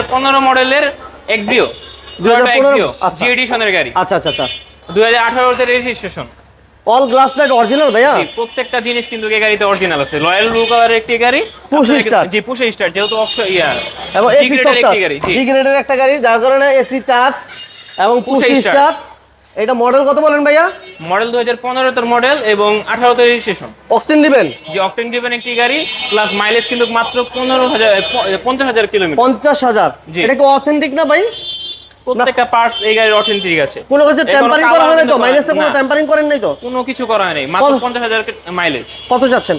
2015 মডেলের Axio 2015 Axio. জি এডিশনের গাড়ি। আচ্ছা আচ্ছা আচ্ছা। 2018 তে registration all glass light original ভাইয়া? প্রত্যেকটা জিনিস কিন্তু এই গাড়িতে অরিজিনাল আছে। রয়্যাল ব্লু কালার একটি গাড়ি পুশ স্টার। জি পুশ স্টার যেহেতু ইয়া এবং এসি সফট গাড়ি জি। গ্রেডের একটা গাড়ি যার কারণে এসি টাচ এবং পুশ start। এটা মডেল কত বলেন ভাইয়া? মডেল 2015 এর মডেল এবং 18 তে রেজিস্ট্রেশন অকটেন দিবেন? যে অকটেন ডিভেন একটি গাড়ি প্লাস মাইলেজ কিন্তু মাত্র 15000 50000 কিলোমিটার পঞ্চাশ হাজার এটা কি অথেন্টিক না ভাই? প্রত্যেকটা পার্টস এই গাড়ির অথেন্টিক আছে। কোনো কিছু টেম্পারিং করা হয় তো মাইলেজটা কোনো টেম্পারিং করেন নাই তো? কোনো কিছু করা হয়নি মাত্র কত? 50000 মাইলেজ কত যাচ্ছেন?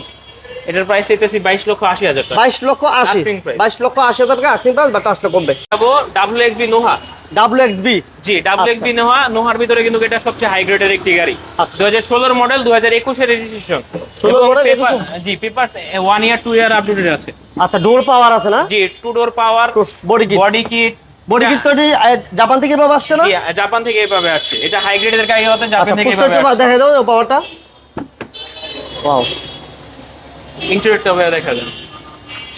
এটার প্রাইস চাইতেছি 22 লক্ষ 80 হাজার টাকা। বাইশ লক্ষ আশি। বাইশ লক্ষ আশি হাজার টাকা আশি প্রাইস বাট আসলে কমবে। যাব WXB Noah W X B জি WXB নোহা নোহার ভিতরে কিন্তু এটা সবচেয়ে হাই গ্রেডের একটি গাড়ি। আচ্ছা। 2016 মডেল 2021 এর রেজিস্ট্রেশন 16 model, জি পেপারস 1 ইয়ার 2 ইয়ার আপডেটেড আছে। আচ্ছা ডোর পাওয়ার আছে না? জি two door power body kit body kit body kit তো জাপান থেকে এভাবে আসছে না? জি জাপান থেকে এইভাবে আসছে। এটা হাই গ্রেডের গাড়ি হতে আচ্ছা জাপান থেকে পোস্টার এইভাবে আসছে। দেখা দাও পাওয়ারটা ওয়াও ইন্টেরিয়রটা ভাইয়া দেখা দেন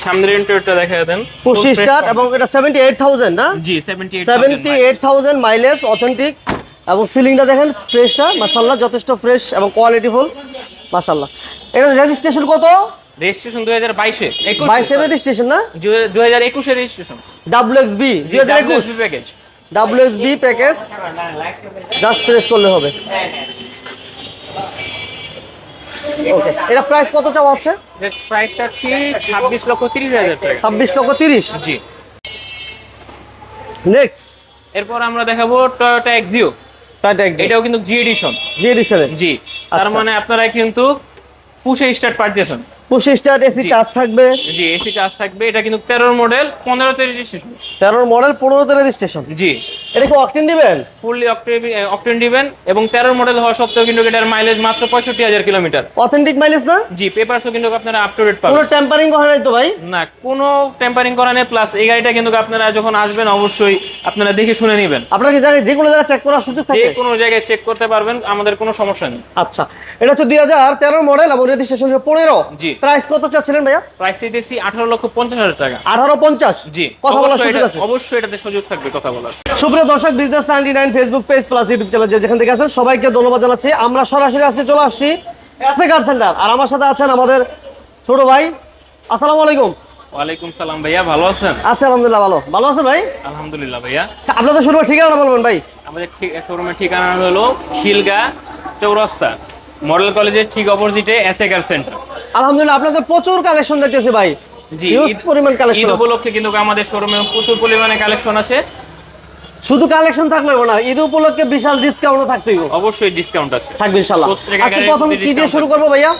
সামনের ইন্টেরিয়রটা দেখা দেন। পুশ স্টার্ট এবং এটা সেভেন্টি এইট থাউজেন্ড না? জি 78 seventy eight thousand mileage authentic এবং সিলিংটা দেখেন ফ্রেশটা মাসাল্লাহ যথেষ্ট ফ্রেশ এবং কোয়ালিটিফুল মাসাল্লাহ এটা রেজিস্ট্রেশন কত? রেজিস্ট্রেশন 2022 এ 21 বাইশের রেজিস্ট্রেশন না? 2021 এর রেজিস্ট্রেশন হাজার একুশ। Package W X B package just press করলে হবে। ওকে এটা প্রাইস কত চাওয়া আছে? প্রাইসটা আছে 26 লক্ষ 30 হাজার টাকা। ছাব্বিশ লক্ষ তিরিশ? জি। নেক্সট এরপর আমরা দেখাবো টয়োটা এক্সিও টাটা এটাও কিন্তু জি এডিশন জি এডিশন জি। তার আচ্ছা। মানে আপনারা কিন্তু পুষে স্টার্ট পারতেছেন পুশ স্টার্ট এসি জি। থাকবে। জি এসি চার্জ থাকবে। এটা কিন্তু 13 মডেল 15 তে রেজিস্ট্রেশন তেরোর মডেল পনেরোতে রেজিস্ট্রেশন জি। এটা কি অকটেন দিবেন? ফুললি অকটেন দিবেন এবং 13 মডেল হওয়া সত্ত্বেও কিন্তু এটার মাইলেজ মাত্র 65000 কিলোমিটার অথেন্টিক মাইলেজ না? জি পেপারসও কিন্তু আপনারা আপ টু ডেট কোনো টেম্পারিং করা নাই তো ভাই? না কোনো টেম্পারিং করা নেই প্লাস এই গাড়িটা কিন্তু আপনারা যখন আসবেন অবশ্যই আপনারা দেখে শুনে নেবেন। আপনার কি জায়গায় যে কোনো জায়গায় চেক করার সুযোগ যে থাকে? কোনো জায়গায় চেক করতে পারবেন আমাদের কোনো সমস্যা নেই। আচ্ছা এটা হচ্ছে দুই হাজার তেরো মডেল এবং রেজিস্ট্রেশন পনেরো। জি। প্রাইস কত চাচ্ছিলেন ভাইয়া? প্রাইস দিতেছি আঠারো লক্ষ পঞ্চাশ হাজার টাকা। আঠারো পঞ্চাশ? জি কথা বলার সুযোগ আছে। অবশ্যই এটাতে সুযোগ থাকবে কথা বলার। সুপ্রিয় দর্শক business ninety nine Facebook page plus YouTube channel যে যেখান থেকে আছেন সবাইকে ধন্যবাদ জানাচ্ছি। আমরা সরাসরি আজকে চলে আসছি এসে কার সেন্টার আর আমার সাথে আছেন আমাদের ছোট ভাই। আসসালামু আলাইকুম। ওয়ালাইকুম সালাম ভাইয়া ভালো আছেন? আছি আলহামদুলিল্লাহ ভালো। ভালো আছেন ভাই? আলহামদুলিল্লাহ ভাইয়া। আপনাদের শুরু ঠিকানা বলবেন ভাই। আমাদের ঠিক শোরুমের ঠিকানা হলো খিলগা চৌরাস্তা মডেল কলেজের ঠিক অপোজিটে এসএ কার সেন্টার আলহামদুলিল্লাহ আপনাদের প্রচুর কালেকশন দেখতেছি ভাই। জি ঈদ- পরিমাণ ঈদ কালেকশন উপলক্ষে কিন্তু আমাদের শোরুমে প্রচুর পরিমাণে কালেকশন আছে। শুধু কালেকশন থাকলে না ঈদ উপলক্ষে বিশাল ডিসকাউন্ট থাকতেই অবশ্যই ডিসকাউন্ট আছে। থাকবে ইনশাআল্লাহ। আজকে প্রথম কি দিয়ে শুরু। করব ভাইয়া?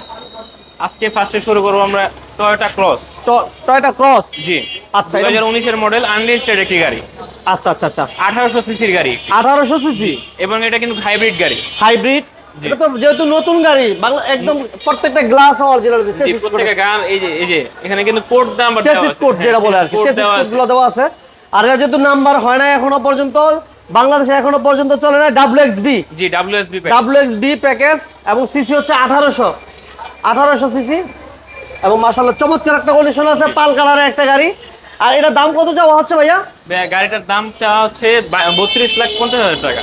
আজকে ফার্স্টে শুরু করব আমরা টয়োটা ক্রস টয়টা ক্রস জি। আচ্ছা, দুই এটা- হাজার উনিশের মডেল আনলিস্টেড একটি গাড়ি। আচ্ছা আচ্ছা আচ্ছা। আঠারোশো সিসির গাড়ি। আঠারোশো সিসি এবং এটা কিন্তু হাইব্রিড গাড়ি। হাইব্রিড। এটা তো যেহেতু নতুন গাড়ি বাংলা একদম প্রত্যেকটা গ্লাস অরিজিনাল জি, প্রত্যেকটা গান এই যে এই যে এখানে কিন্তু কোড নাম্বার চেসিস কোড যেটা বলে আর কি চেসিস কোডগুলো দেওয়া আছে। আর এটা যেহেতু নাম্বার হয় না এখনও পর্যন্ত বাংলাদেশে এখনও পর্যন্ত চলে না ডাব্লিউ জি W S B W package এবং সিসি হচ্ছে আঠারোশো। আঠারোশো সিসি এবং মাসাল্লাহ চমৎকার একটা কন্ডিশন আছে পাল কালারের একটা গাড়ি। আর এটা দাম কত যাওয়া হচ্ছে ভাইয়া? গাড়িটার দাম চাওয়া হচ্ছে বত্রিশ লাখ পঞ্চাশ হাজার টাকা।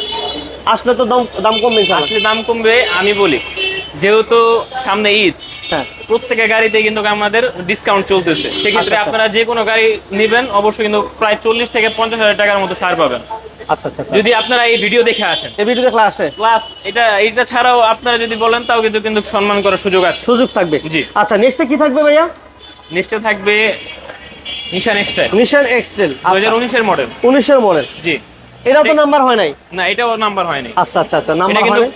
আসলে তো দাম দাম কমবে আসলে দাম কমবে আমি বলি যেহেতু সামনে ঈদ হ্যাঁ। প্রত্যেকের গাড়িতে কিন্তু আমাদের ডিসকাউন্ট চলতেছে। সেক্ষেত্রে আচ্ছা, আচ্ছা। আপনারা যে কোনো গাড়ি নেবেন অবশ্যই কিন্তু প্রায় চল্লিশ থেকে পঞ্চাশ হাজার টাকার মতো ছাড় পাবেন। আচ্ছা আচ্ছা আচ্ছা। যদি আপনারা এই ভিডিও দেখে আসেন। এই ভিডিও দেখলে আসে। প্লাস এটা এটা ছাড়াও আপনারা যদি বলেন তাও কিন্তু কিন্তু সম্মান করার সুযোগ আছে। সুযোগ থাকবে। জি। আচ্ছা নেক্সটে কি থাকবে ভাইয়া? নেক্সটে থাকবে নিশান এক্সট্রা নিশান এক্সটেল দু হাজার উনিশের মডেল উনিশের মডেল জি। এটা তো নাম্বার হয় নাই? না এটাও নাম্বার হয়নি আচ্ছা আচ্ছা আচ্ছা নাম্বার হয় নাই?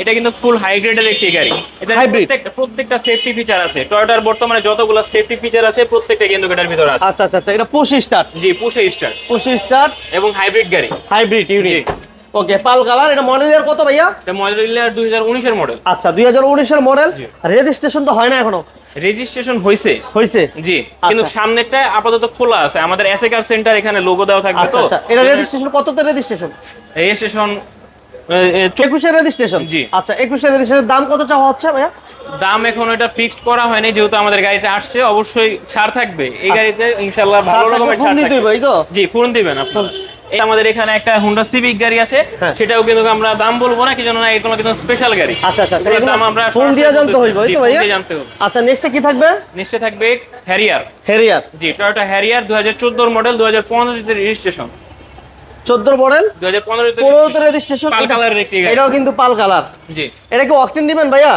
এটা কিন্তু ফুল হাই গ্রেডের একটি গাড়ি। এটা? প্রত্যেকটা প্রত্যেকটা সেফটি ফিচার আছে। টয়োটার বর্তমানে যতগুলো সেফটি ফিচার আছে প্রত্যেকটা কিন্তু এটার ভিতরে আছে। আচ্ছা আচ্ছা আচ্ছা এটা পুশ স্টার্ট জি পুশে স্টার পুশ স্টার্ট এবং হাইব্রিড গাড়ি। Hybrid unit okay pearl colour এটা মডেল ইয়ার কত ভাইয়া? এটা মডেল দুই হাজার উনিশের মডেল আচ্ছা দুই হাজার উনিশের মডেল। রেজিস্ট্রেশন তো হয় না এখনও? রেজিস্ট্রেশন হয়েছে হয়েছে জি কিন্তু আচ্ছা। সামনেরটা আপাতত খোলা আছে। আমাদের এসএ কার সেন্টার এখানে লোগো দেওয়া থাকবে আচ্ছা তো? এটা রেজিস্ট্রেশন কততে রেজিস্ট্রেশন রেজিস্ট্রেশন একুশের রেজিস্ট্রেশন জি। আচ্ছা একুশের রেজিস্ট্রেশনের দাম কত চাওয়া হচ্ছে ভাইয়া? দাম এখন এটা ফিক্সড করা হয়নি যেহেতু আমাদের গাড়িটা আসছে। অবশ্যই ছাড় থাকবে। এই গাড়িতে ইনশাল্লাহ ভালো রকমের ছাড় থাকবে। জি ফোন দিবেন আপনারা আমাদের এখানে একটা হুন্ডা সিভিক গাড়ি আছে হ্যাঁ। সেটাও কিন্তু আমরা দাম বলব না কি জন্য না এটা কিন্তু স্পেশাল গাড়ি। আচ্ছা আচ্ছা আচ্ছা এগুলো দাম আমরা ফোন দিয়ে জানতে হইব এই তো জানতে হবে আচ্ছা নেক্সটে কি থাকবে? নেক্সটে থাকবে হ্যারিয়ার হেরিয়ার জি টয়োটা হ্যারিয়ার দু হাজার চোদ্দোর মডেল দু হাজার পনেরোতে রেজিস্ট্রেশন চোদ্দ মডেল দু হাজার পনেরোতে পনেরোতে রেজিস্ট্রেশন পাল কালারের একটি গাড়ি। এটাও কিন্তু পাল কালার। জি। এটা কি অকটেন দিবেন ভাইয়া?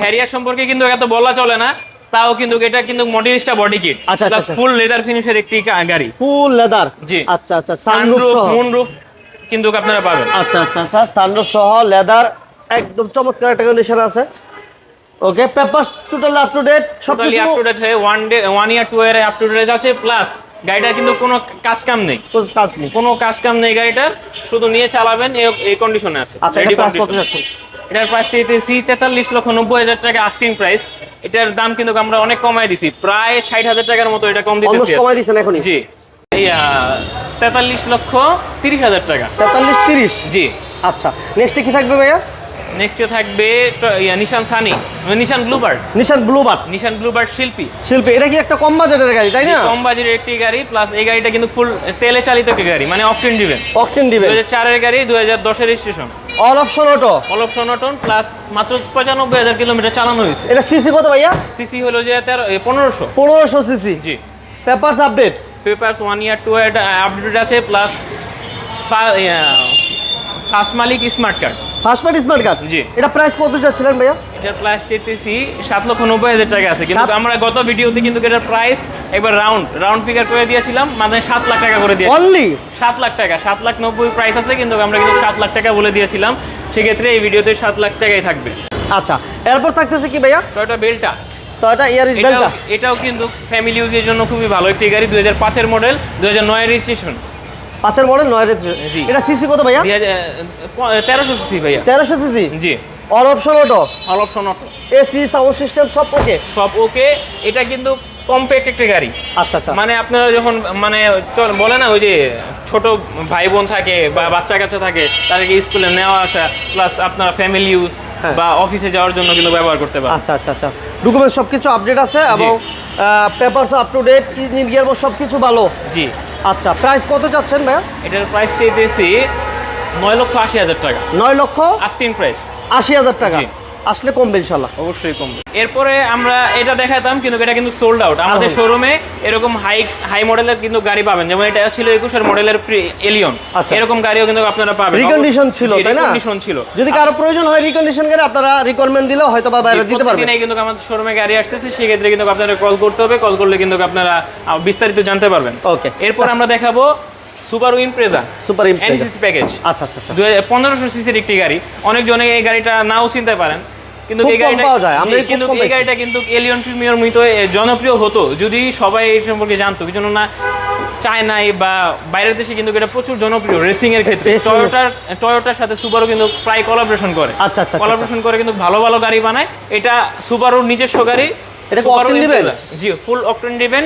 হ্যারিয়ার সম্পর্কে কিন্তু এত বলা চলে না। তাও কিন্তু এটা কিন্তু মডেলিস্টা বডি কিট আচ্ছা। ফুল লেদার ফিনিশের একটি গাড়ি। ফুল লেদার জি। আচ্ছা আচ্ছা সানরুফ মুনরুফ কিন্তু আপনারা পাবেন। আচ্ছা আচ্ছা আচ্ছা সানরুফ সহ লেদার একদম চমৎকার একটা কন্ডিশন আছে। Okay papers total up to date সব টোটালি আপ টু ডেট আছে one day one year two year up to date আছে প্লাস গাড়িটা কিন্তু কোনো কাজ কাম নেই। কোনো কাজ নেই। কোনো কাজ কাম নেই গাড়িটার শুধু নিয়ে চালাবেন এই- কন্ডিশনে আছে। আচ্ছা Ready এটা এটার প্রাইস চাইতেছি তেতাল্লিশ লক্ষ নব্বই হাজার টাকা আস্কিং প্রাইস এটার দাম কিন্তু আমরা অনেক কমাই দিছি প্রায় ষাট হাজার টাকার মতো এটা কম দিতেছি কমাই দিছেন এখনই? জি। তেতাল্লিশ লক্ষ তিরিশ হাজার টাকা। তেতাল্লিশ তিরিশ? জি। আচ্ছা নেক্সটে কি থাকবে ভাইয়া? নেক্সটে থাকবে Nissan Sunny Nissan Bluebird Nissan Bluebird Nissan Bluebird শিল্পী। শিল্পী এটা কি একটা কম বাজেটের গাড়ি তাই না? কম বাজেটের একটি গাড়ি প্লাস এই গাড়িটা কিন্তু ফুল তেলে চালিত একটি গাড়ি মানে অকটেন ডিভেন অকটেন দু দিবে হাজার চারের গাড়ি দু হাজার দশের registration all option auto off সনটন plus মাত্র পঁচানব্বই হাজার কিলোমিটার চালানো হয়েছে। এটা সিসি কত ভাইয়া? সিসি হলো যে তেরো পনেরোশো। পনেরোশো সিসি জি। Papers update papers one year two year update আছে প্লাস ফার্স্ট মালিক smart card first smart card জি। এটা প্রাইস কত যাচ্ছিলেন ভাইয়া? এটার প্রাইস চেতেছি সাত লক্ষ নব্বই হাজার টাকা আছে। কিন্তু আমরা গত ভিডিওতে কিন্তু এটার প্রাইস একবার রাউন্ড রাউন্ড ফিগার করে দিয়েছিলাম মানে সাত লাখ টাকা করে দিয়েছি অনলি সাত লাখ টাকা সাত লাখ নব্বই প্রাইস আছে কিন্তু আমরা কিন্তু সাত লাখ টাকা বলে দিয়েছিলাম। সেক্ষেত্রে এই ভিডিওতে সাত লাখ টাকাই থাকবে। আচ্ছা এরপর থাকতেছে কি ভাইয়া? টয়োটা বেলটা তো এটা ইয়ার ইস এটাও বেলটা এটাও কিন্তু ফ্যামিলি ইউজের জন্য খুবই ভালো। একটি গাড়ি দুই হাজার পাঁচের মডেল দুই হাজার নয় রেজিস্ট্রেশন পাঁচের মডেল নয় জি। এটা সিসি কত ভাইয়া? তেরোশো সিসি ভাইয়া। তেরোশো সিসি? জি। All option auto all option auto AC sound system সব ওকে সব ওকে এটা কিন্তু কম্প্যাক্ট একটা গাড়ি। আচ্ছা আচ্ছা। মানে আপনারা যখন মানে চল বলে না ওই যে ছোট ভাই বোন থাকে বা বাচ্চা কাচ্চা থাকে তাদেরকে স্কুলে নেওয়া আসা প্লাস আপনারা ফ্যামিলি ইউজ। বা অফিসে যাওয়ার জন্য কিন্তু ব্যবহার করতে পারেন। আচ্ছা আচ্ছা আচ্ছা। ডকুমেন্ট সব কিছু আপডেট আছে এবং papers up to date engine gear সব কিছু ভালো। জি। আচ্ছা প্রাইস কত চাচ্ছেন ভাইয়া? এটার প্রাইস চেয়ে দিয়েছি নয় লক্ষ আশি হাজার টাকা। নয় লক্ষ আস্কিং প্রাইস আশি হাজার টাকা। আসলে কমবে ইনশাল্লাহ অবশ্যই কমবে। এরপরে আমরা এটা দেখাতাম কিন্তু এটা কিন্তু সোল্ড আউট আমাদের। শোরুমে এরকম হাই হাই মডেলের কিন্তু গাড়ি পাবেন। যেমন এটা ছিল একুশের মডেলের এলিয়ন আচ্ছা। এরকম গাড়িও কিন্তু আপনারা পাবেন। রিকন্ডিশন ছিল তাই না? রিকন্ডিশন ছিল। যদি কারও প্রয়োজন হয় রিকন্ডিশন করে আপনারা রিকোয়ারমেন্ট দিলে হয়তো বা বাইরে দিতে পারবেন প্রতিদিনই কিন্তু আমাদের শোরুমে গাড়ি আসতেছে সেক্ষেত্রে কিন্তু আপনারা কল করতে হবে। কল করলে কিন্তু আপনারা বিস্তারিত জানতে পারবেন। ওকে এরপর আমরা দেখাবো super Impreza super Impreza N C C package আচ্ছা আচ্ছা আচ্ছা। দু পনেরোশো সিসির একটি গাড়ি। অনেকজনে এই গাড়িটা নাও চিনতে পারেন। কিন্তু এই গাড়িটা পাওয়া যায়, আমরা কিন্তু এই গাড়িটা কিন্তু এলিয়ন প্রিমিয়ার মতো জনপ্রিয় হতো যদি সবাই এই সম্পর্কে জানতো। কিছু না চায়নায় বা বাইরের দেশে কিন্তু এটা প্রচুর জনপ্রিয় রেসিং এর ক্ষেত্রে। টয়োটার টয়োটার সাথে সুবারও কিন্তু প্রায় কোলাবোরেশন করে। আচ্ছা, আচ্ছা, আচ্ছা, কোলাবোরেশন করে কিন্তু ভালো ভালো গাড়ি বানায়। এটা সুবারুর নিজস্ব গাড়ি। এটা কি Subaru দিবেন? জি ফুল অকটেন দিবেন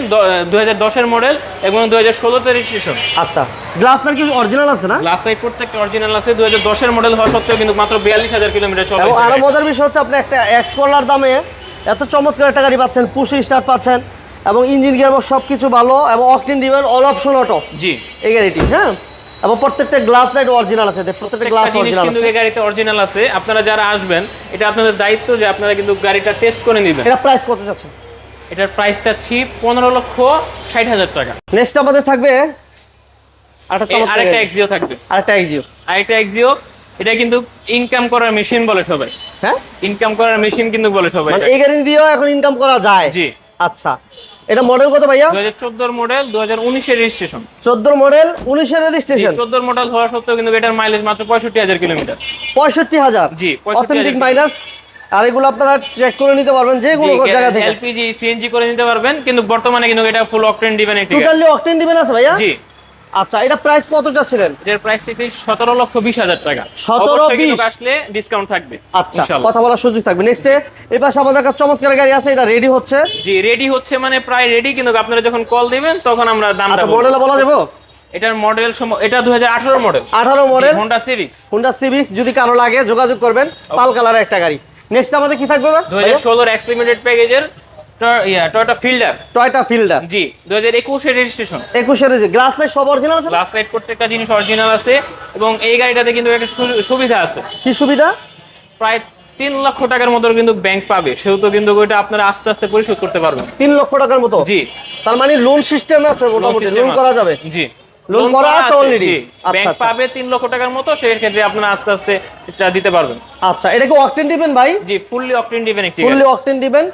হাজার দশের মডেল এবং দু হাজার ষোলোতে রেজিস্ট্রেশন আচ্ছা। গ্লাস নাকি অরিজিনাল আছে না? সাইড প্রত্যেকটা অরিজিনাল আছে দু হাজার দশের মডেল হওয়া সত্ত্বেও কিন্তু মাত্র বিয়াল্লিশ হাজার কিলোমিটার চলা এবং আরও গাড়িটা। মজার বিষয় হচ্ছে আপনি একটা দামে এত চমৎকার একটা গাড়ি পাচ্ছেন পুশি স্টার্ট পাচ্ছেন এবং ইঞ্জিন গিয়ার সব কিছু ভালো এবং অকটেন অল অপশন অটো জি। এই গাড়িটি হ্যাঁ? এবং প্রত্যেকটা গ্লাস লাইট অরিজিনাল আছে প্রত্যেকটা গ্লাস অরিজিনাল কিন্তু এই গাড়িতে অরিজিনাল আছে। আপনারা যারা আসবেন এটা আপনাদের দায়িত্ব যে আপনারা কিন্তু গাড়িটা টেস্ট করে নেবেন। এটা প্রাইস কত যাচ্ছে এটার প্রাইস চাচ্ছি পনেরো লক্ষ ষাট হাজার টাকা। নেক্সট আমাদের থাকবে আরেকটা এক্সিও থাকবে। আরেকটা এক্সিও আরেকটা এক্সিও এটা কিন্তু ইনকাম করার মেশিন বলে সবাই। হ্যাঁ? ইনকাম করার মেশিন কিন্তু বলে সবাই মানে এই গাড়ি দিয়েও এখন ইনকাম করা যায়। জি। আচ্ছা এটা মডেল কত ভাইয়া? মডেল রেজিস্ট্রেশন চোদ্দ মডেল রেজিস্ট্রেশন মডেল হওয়া সত্ত্বেও কিন্তু এটার মাইলেজ মাত্র পঁয়ষট্টি হাজার কিলোমিটার পঁয়ষট্টি হাজার? জি, 65,000 অথেন্টিক মাইনাস আর এগুলো আপনারা চেক করে নিতে পারবেন যে কোনো জায়গা থেকে। এলপিজি সিএনজি করে নিতে পারবেন কিন্তু বর্তমানে কিন্তু এটা ফুল অকটেন গাড়ি। টোটালি অকটেন আছে ভাইয়া? জি। আচ্ছা এটা প্রাইস কত চাচ্ছিলেন এটার প্রাইস থেকে সতেরো লক্ষ বিশ হাজার টাকা। 17 অবশ্যই 20 আসলে ডিসকাউন্ট থাকবে আচ্ছা কথা বলার সুযোগ থাকবে। নেক্সটে এই পাশে আমাদের কাছে চমৎকার গাড়ি আছে এটা রেডি হচ্ছে। জি রেডি হচ্ছে মানে প্রায় রেডি কিন্তু আপনারা যখন কল দিবেন তখন আমরা দামটা আচ্ছা বলব। বলা যাব? এটার মডেল এটা দু হাজার মডেল আঠারো model Honda Civics Honda Civics যদি কারও লাগে যোগাযোগ করবেন। পাল কালারের একটা গাড়ি। নেক্সট আমাদের কি থাকবে দু হাজার ষোলোর এক্স লিমিটেড প্যাকেজের টয়োটা ফিল্ডার টয়টা ফিল্ডার জি দু হাজার একুশের রেজিস্ট্রেশন একুশের গ্লাস লাইট সব অরিজিনাল আছে গ্লাস লাইট প্রত্যেকটা জিনিস অরিজিনাল আছে এবং এই গাড়িটাতে কিন্তু একটা সুবিধা আছে। কি সুবিধা? প্রায় তিন লক্ষ টাকার মতো কিন্তু ব্যাংক পাবে। সেহেতু কিন্তু ওইটা আপনারা আস্তে আস্তে পরিশোধ করতে পারবেন। তিন লক্ষ টাকার মতো? জি। তার মানে লোন সিস্টেম আছে মোটামুটি। লোন করা যাবে। জি। করা আছে already? আচ্ছা, ব্যাংক আচ্ছা। পাবে লক্ষ টাকার মতো সেই ক্ষেত্রে আপনারা আস্তে আস্তে এটা দিতে পারবেন। আচ্ছা এটা কি অকটেন দিবেন ভাই? জি ফুললি অকটেন দিবেন একটি ফুললি। অকটেন দিবেন।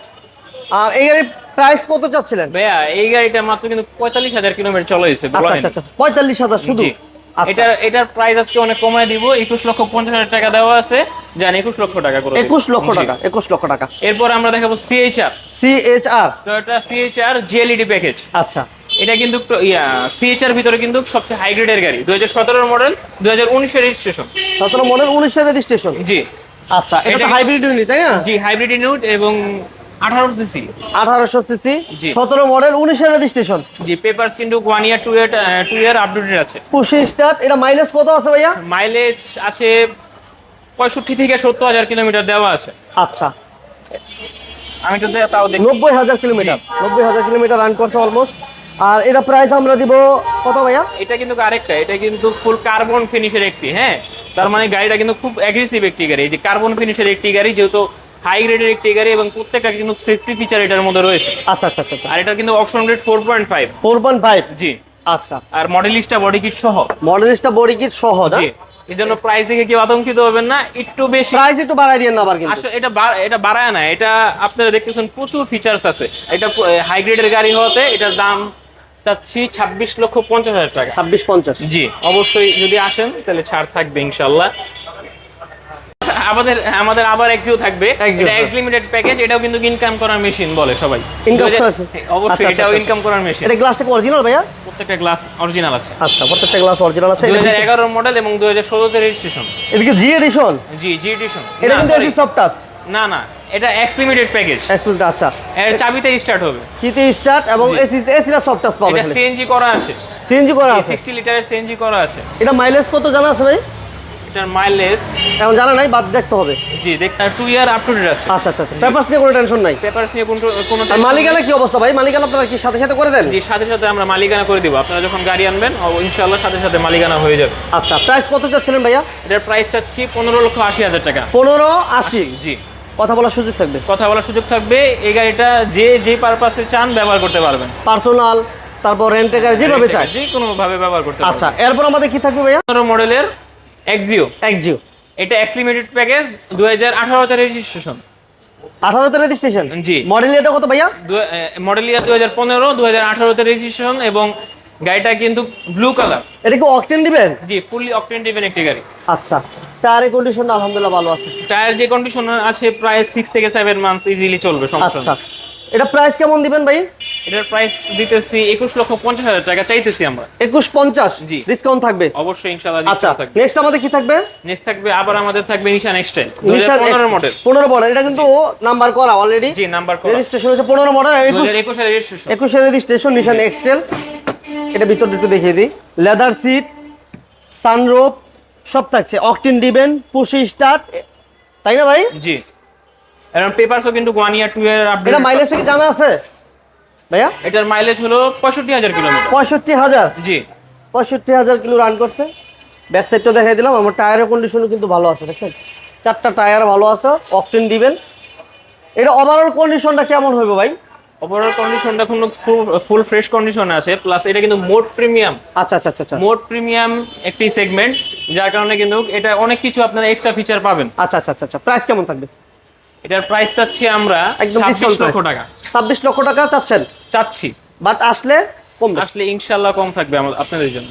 আর এই গাড়ির প্রাইস কত চাচ্ছিলেন? ভাইয়া এই গাড়িটা মাত্র কিন্তু পঁয়তাল্লিশ হাজার কিলোমিটার চলে গেছে আচ্ছা আচ্ছা আচ্ছা। পঁয়তাল্লিশ হাজার শুধু? জি। আচ্ছা। এটার এটার প্রাইস আজকে অনেক কমায় দিব। একুশ লক্ষ পঞ্চাশ হাজার টাকা দেওয়া আছে। জান একুশ লক্ষ টাকা করে। একুশ লক্ষ টাকা একুশ লক্ষ টাকা। এরপর আমরা দেখাবো CHR CHR Toyota CHR GLED package আচ্ছা। এটা কিন্তু সিএইচআর ভিতরে কিন্তু সবচেয়ে হাই গ্রেডের গাড়ি। দুই হাজার সতেরোর মডেল দুই হাজার উনিশের রেজিস্ট্রেশন সতেরো মডেল উনিশের রেজিস্ট্রেশন জি। আচ্ছা এটা তো এটা- হাইব্রিড ইউনিট তাই না? জি হাইব্রিড ইউনিট এবং আঠারো সিসি। আঠারোশো সিসি জি। সতেরো মডেল উনিশের রেজিস্ট্রেশন জি পেপারস কিন্তু ওয়ান ইয়ার আপডেটেড আছে। পুশি স্টার্ট এটা মাইলেজ কত আছে ভাইয়া? মাইলেজ আছে পঁয়ষট্টি থেকে সত্তর হাজার কিলোমিটার দেওয়া আছে। আচ্ছা। আমি তো তাও দেখি। নব্বই হাজার কিলোমিটার। নব্বই হাজার কিলোমিটার রান করছে অলমোস্ট আর এটা প্রাইস আমরা দিব কত ভাইয়া? এটা কিন্তু আরেকটা এটা কিন্তু ফুল কার্বন ফিনিশের একটি হ্যাঁ? তার মানে গাড়িটা কিন্তু খুব অ্যাগ্রেসিভ একটি গাড়ি। এই যে কার্বন ফিনিশের একটি গাড়ি যেহেতু হাই গ্রেডের একটি গাড়ি এবং প্রত্যেকটা কিন্তু সেফটি ফিচার এটার মধ্যে রয়েছে। আচ্ছা আচ্ছা আচ্ছা আর এটা কিন্তু option rate four point five four point five জি। আচ্ছা। আর মডেলিস্টটা বডি কিট সহ। মডেলিস্টটা বডি কিট সহ জি। এই জন্য প্রাইস দেখে কেউ আতঙ্কিত হবেন না। একটু বেশি প্রাইস একটু বাড়াই দিয়ে না আবার কিন্তু। আসলে এটা এটা বাড়ায় না। এটা আপনারা দেখতেছেন প্রচুর ফিচার্স আছে। এটা হাই গ্রেডের গাড়ি হতে এটার দাম চাচ্ছি ছাব্বিশ লক্ষ পঞ্চাশ হাজার টাকা। ছাব্বিশ পঞ্চাশ। জি। অবশ্যই যদি আসেন তাহলে ছাড় থাকবে ইনশাল্লাহ। আমাদের আমাদের আবার এক্সিও থাকবে। এটা হ্যাঁ। এক্স লিমিটেড প্যাকেজ এটাও কিন্তু ইনকাম করার মেশিন বলে সবাই। Income 2000 করা আছে? হ্যাঁ, অবশ্যই আচ্ছা, আচ্ছা, এটাও আচ্ছা। ইনকাম করার মেশিন এটা গ্লাসটা অরিজিনাল ভাইয়া? প্রত্যেকটা গ্লাস অরিজিনাল আছে। আচ্ছা প্রত্যেকটা গ্লাস অরিজিনাল আছে। দুই হাজার এগারোর মডেল এবং দুই হাজার ষোলোতে রেজিস্ট্রেশন এটা কি জি এডিশন জি জি এডিশন এটা কিন্তু এসি সফট টাচ না না এটা এক্স লিমিটেড প্যাকেজ এক্সপিলটা আচ্ছা। এর চাবিতে স্টার্ট হবে। কিতে স্টার্ট এবং। এসি এসিটা সফট টাচ পাবে এটা সিএনজি করা আছে। সিএনজি করা আছে। সিক্সটি লিটারের সিএনজি করা আছে। এটা মাইলেজ কত জানা আছে ভাই? এটার মাইলেজ এখন জানা নাই বাদ দেখতে হবে। জি দেখ two year up to date আছে। আচ্ছা আচ্ছা আচ্ছা। পেপারস নিয়ে কোনো টেনশন নাই। পেপারস নিয়ে কোনো কোনো মালিকানা কি অবস্থা ভাই? মালিকানা আপনারা কি সাথে সাথে করে দেন? জি সাথে সাথে আমরা মালিকানা করে দিব। আপনারা যখন গাড়ি আনবেন ইনশাআল্লাহ সাথে সাথে মালিকানা হয়ে যাবে। আচ্ছা প্রাইস কত চাচ্ছিলেন ভাইয়া? এটার প্রাইস চাচ্ছি পনেরো লক্ষ আশি হাজার টাকা। পনেরো আশি? জি। কথা বলার সুযোগ থাকবে? কথা বলার সুযোগ থাকবে। এই গাড়িটা যে যে পারপাসে চান ব্যবহার করতে পারবেন। পার্সোনাল তারপর রেন্টে গাড়ি যেভাবে চায় যে কোনো ভাবে ব্যবহার করতে আচ্ছা এরপর আমাদের কি থাকবে ভাইয়া? মডেলের এক্সিও এক্সিও এটা এক্স লিমিটেড প্যাকেজ দু হাজার আঠারোতে রেজিস্ট্রেশন আঠারোতে রেজিস্ট্রেশন জি। মডেল এটা কত ভাইয়া? মডেল ইয়ার দু হাজার পনেরো দু হাজার আঠারোতে রেজিস্ট্রেশন এবং গাড়িটা কিন্তু ব্লু কালার এটা কি অকটেন দিবেন? জি ফুললি অকটেন ডিভেন একটি গাড়ি। আচ্ছা। টায়ারের কন্ডিশন আলহামদুলিল্লাহ ভালো আছে। টায়ার যে কন্ডিশন আছে প্রায় সিক্স থেকে সেভেন মান্থস ইজিলি চলবে সমস্যা আচ্ছা। এটা প্রাইস কেমন দিবেন ভাই? এটার প্রাইস দিতেছি একুশ লক্ষ পঞ্চাশ হাজার টাকা চাইতেছি আমরা। একুশ পঞ্চাশ? জি। ডিসকাউন্ট থাকবে? অবশ্যই ইনশাল্লাহ আচ্ছা নেক্সট আমাদের কি থাকবে? নেক্সট থাকবে আবার আমাদের থাকবে নিশান এক্সটেল নিশান পনেরো মডেল পনেরো মডেল এটা কিন্তু নাম্বার করা অলরেডি জি নাম্বার রেজিস্ট্রেশন হচ্ছে পনেরো মডেল একুশ রেজিস্ট্রেশন একুশে রেজিস্ট্রেশন নিশান এক্সটেল এটা ভিতরটা একটু দেখিয়ে দিই। লেদার সিট সানরোপ সব থাকছে। অকটিন ডিবেন পুশি স্টার্ট তাই না ভাই? জি। এবং পেপারসও কিন্তু one year two year update এটা মাইলেজ কি জানা আছে? ভাইয়া? এটার মাইলেজ হলো পঁয়ষট্টি হাজার কিলোমিটার পঁয়ষট্টি হাজার? জি। পঁয়ষট্টি হাজার কিলো রান করছে। ব্যাক সাইডটা দেখাই দিলাম আমার টায়ারের কন্ডিশনও কিন্তু ভালো আছে দেখছেন? চারটা টায়ার ভালো আছে অকটেন দিবেন। এটা ওভারঅল কন্ডিশনটা কেমন হবে ভাই? ওভারঅল কন্ডিশনটা কোনো ফুল ফ্রেশ কন্ডিশন আছে প্লাস এটা কিন্তু মোড প্রিমিয়াম আচ্ছা আচ্ছা আচ্ছা আচ্ছা। মোড প্রিমিয়াম একটি সেগমেন্ট যার কারণে কিন্তু এটা অনেক কিছু আপনারা এক্সট্রা ফিচার পাবেন। আচ্ছা আচ্ছা আচ্ছা প্রাইস কেমন থাকবে? এটার প্রাইস চাচ্ছি আমরা একদম লক্ষ টাকা। ছাব্বিশ লক্ষ টাকা চাচ্ছেন? চাচ্ছি। বাট আসলে কম আসলে ইনশাল্লাহ কম থাকবে আমাদের আপনাদের জন্য।